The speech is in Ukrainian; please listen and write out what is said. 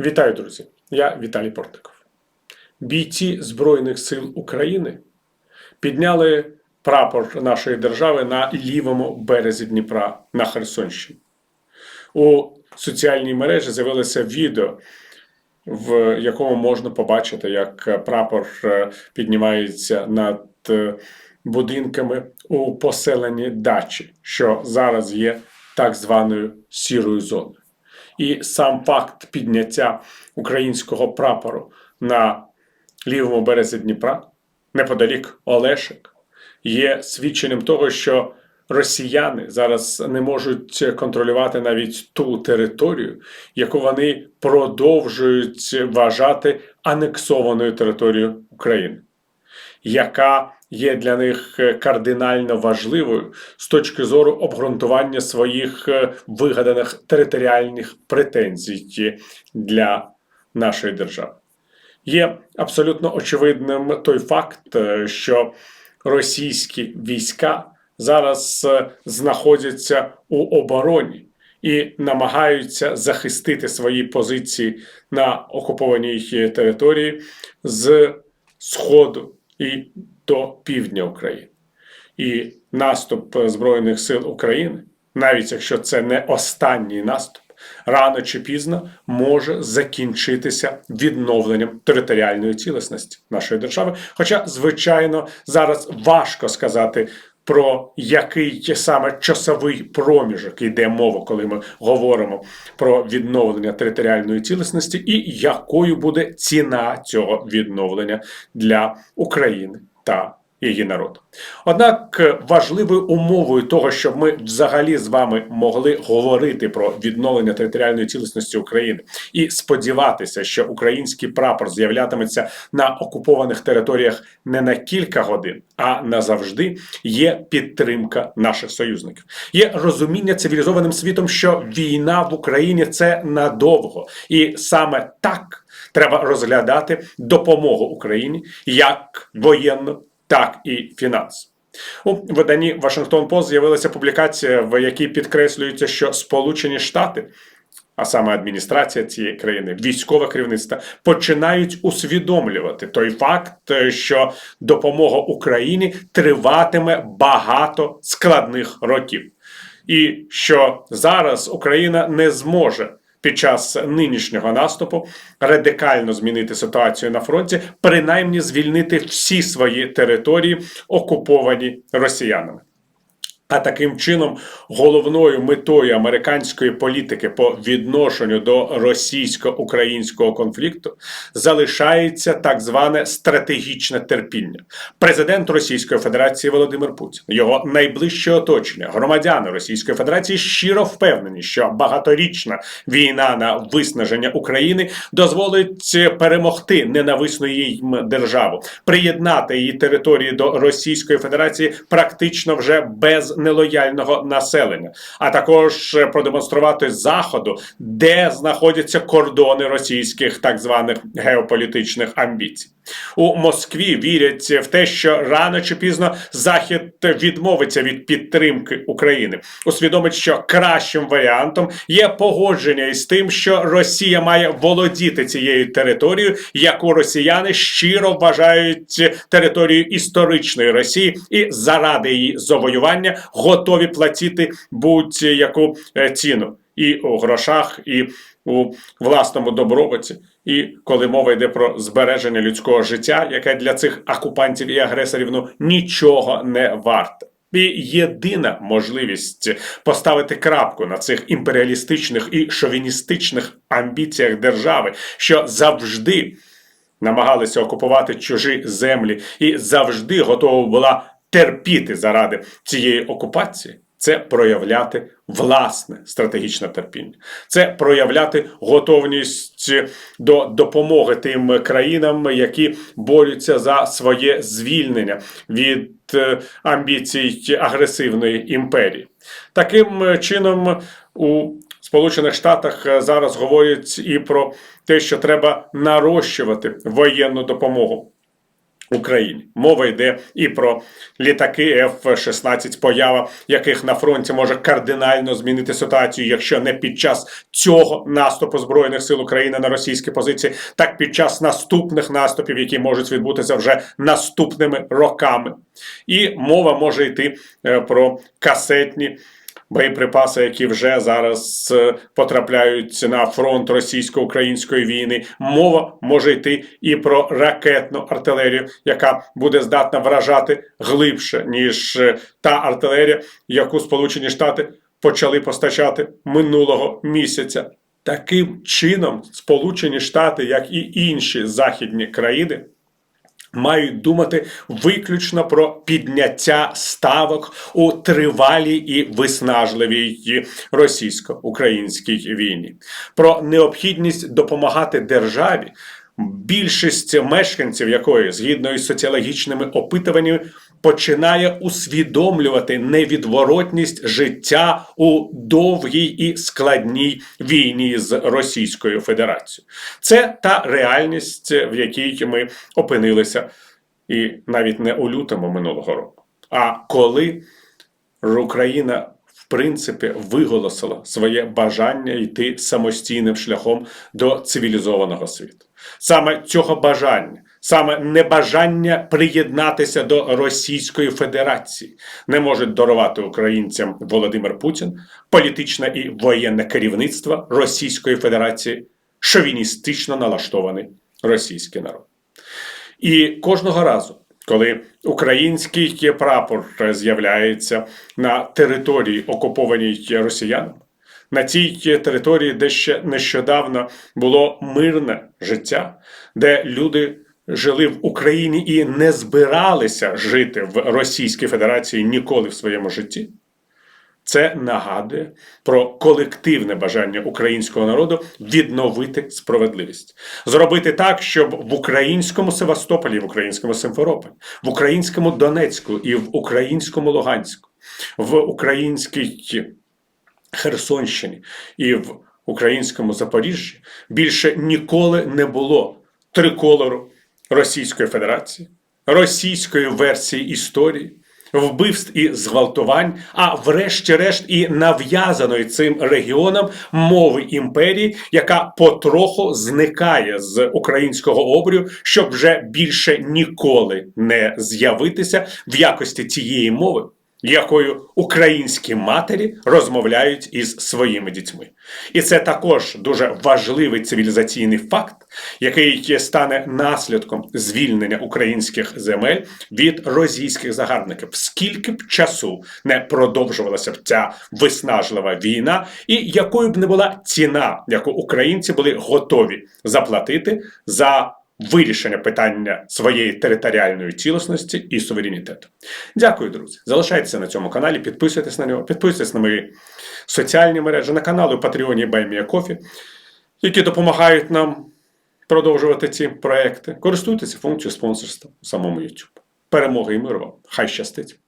Вітаю, друзі! Я Віталій Портников. Бійці Збройних сил України підняли прапор нашої держави на лівому березі Дніпра на Херсонщині. У соціальній мережі з'явилося відео, в якому можна побачити, як прапор е, піднімається над е, будинками у поселенні Дачі, що зараз є так званою сірою зоною. І сам факт підняття українського прапору на лівому березі Дніпра, неподалік Олешек, є свідченням того, що росіяни зараз не можуть контролювати навіть ту територію, яку вони продовжують вважати анексованою територією України, яка є для них кардинально важливою з точки зору обґрунтування своїх е, вигаданих територіальних претензій для нашої держави. Є абсолютно очевидним той факт, е, що російські війська зараз е, знаходяться у обороні і намагаються захистити свої позиції на окупованій території з сходу і до півдня України. І наступ Збройних сил України, навіть якщо це не останній наступ, рано чи пізно може закінчитися відновленням територіальної цілісності нашої держави. Хоча, звичайно, зараз важко сказати. Про який саме часовий проміжок йде мова, коли ми говоримо про відновлення територіальної цілісності, і якою буде ціна цього відновлення для України та її народу. Однак важливою умовою того, щоб ми взагалі з вами могли говорити про відновлення територіальної цілісності України і сподіватися, що український прапор з'являтиметься на окупованих територіях не на кілька годин, а назавжди, є підтримка наших союзників. Є розуміння цивілізованим світом, що війна в Україні це надовго, і саме так треба розглядати допомогу Україні як воєнну так і фінанс. У виданні Вашингтон Пост з'явилася публікація, в якій підкреслюється, що Сполучені Штати, а саме адміністрація цієї країни, військове керівництво, починають усвідомлювати той факт, що допомога Україні триватиме багато складних років, і що зараз Україна не зможе під час нинішнього наступу радикально змінити ситуацію на фронті, принаймні звільнити всі свої території, окуповані росіянами. А таким чином головною метою американської політики по відношенню до російсько-українського конфлікту залишається так зване стратегічне терпіння. Президент Російської Федерації Володимир Путін, його найближче оточення, громадяни Російської Федерації щиро впевнені, що багаторічна війна на виснаження України дозволить перемогти ненависну їм державу, приєднати її території до Російської Федерації практично вже без нелояльного населення, а також продемонструвати заходу, де знаходяться кордони російських так званих геополітичних амбіцій. У Москві вірять в те, що рано чи пізно Захід відмовиться від підтримки України, усвідомить, що кращим варіантом є погодження із тим, що Росія має володіти цією територією, яку росіяни щиро вважають територією історичної Росії, і заради її завоювання готові платити будь-яку е, ціну і у грошах, і у власному добробуті. І коли мова йде про збереження людського життя, яке для цих окупантів і агресорів ну нічого не варте. І єдина можливість поставити крапку на цих імперіалістичних і шовіністичних амбіціях держави, що завжди намагалися окупувати чужі землі, і завжди готова була терпіти заради цієї окупації. Це проявляти власне стратегічне терпіння, це проявляти готовність до допомоги тим країнам, які борються за своє звільнення від е, амбіцій агресивної імперії. Таким чином у Сполучених Штатах зараз говорять і про те, що треба нарощувати воєнну допомогу. Україні. Мова йде і про літаки F-16, поява яких на фронті може кардинально змінити ситуацію, якщо не під час цього наступу збройних сил України на російські позиції, так під час наступних наступів, які можуть відбутися вже наступними роками. І мова може йти е, про касетні боєприпаси, які вже зараз е, потрапляють на фронт російсько-української війни. Мова може йти і про ракетну артилерію, яка буде здатна вражати глибше ніж е, та артилерія, яку Сполучені Штати почали постачати минулого місяця. Таким чином, Сполучені Штати, як і інші західні країни, мають думати виключно про підняття ставок у тривалій і виснажливій російсько-українській війні, про необхідність допомагати державі. Більшість мешканців якої, згідно із соціологічними опитуваннями, починає усвідомлювати невідворотність життя у довгій і складній війні з Російською Федерацією. Це та реальність, в якій ми опинилися, і навіть не у лютому минулого року. А коли Україна в принципі виголосила своє бажання йти самостійним шляхом до цивілізованого світу. Саме цього бажання, саме небажання приєднатися до Російської Федерації не можуть дарувати українцям Володимир Путін, політичне і воєнне керівництво Російської Федерації, шовіністично налаштований російський народ. І кожного разу, коли український прапор з'являється на території, окупованій росіянами, на цій території, де ще нещодавно було мирне життя, де люди жили в Україні і не збиралися жити в Російській Федерації ніколи в своєму житті. Це нагадує про колективне бажання українського народу відновити справедливість, зробити так, щоб в українському Севастополі, в українському Симферополі, в українському Донецьку і в українському Луганську, в українській Херсонщині і в українському Запоріжжі більше ніколи не було триколору Російської Федерації, російської версії історії, вбивств і зґвалтувань, а врешті-решт і нав'язаної цим регіонам мови імперії, яка потроху зникає з українського обрію, щоб вже більше ніколи не з'явитися в якості тієї мови якою українські матері розмовляють із своїми дітьми. І це також дуже важливий цивілізаційний факт, який стане наслідком звільнення українських земель від російських загарбників. Скільки б часу не продовжувалася б ця виснажлива війна, і якою б не була ціна, яку українці були готові заплатити за вирішення питання своєї територіальної цілісності і суверенітету. Дякую, друзі. Залишайтеся на цьому каналі, підписуйтесь на нього, підписуйтесь на мої соціальні мережі, на канали у Патреоні Баймія Кофі, які допомагають нам продовжувати ці проекти. Користуйтеся функцією спонсорства у самому YouTube. Перемоги і миру вам! Хай щастить!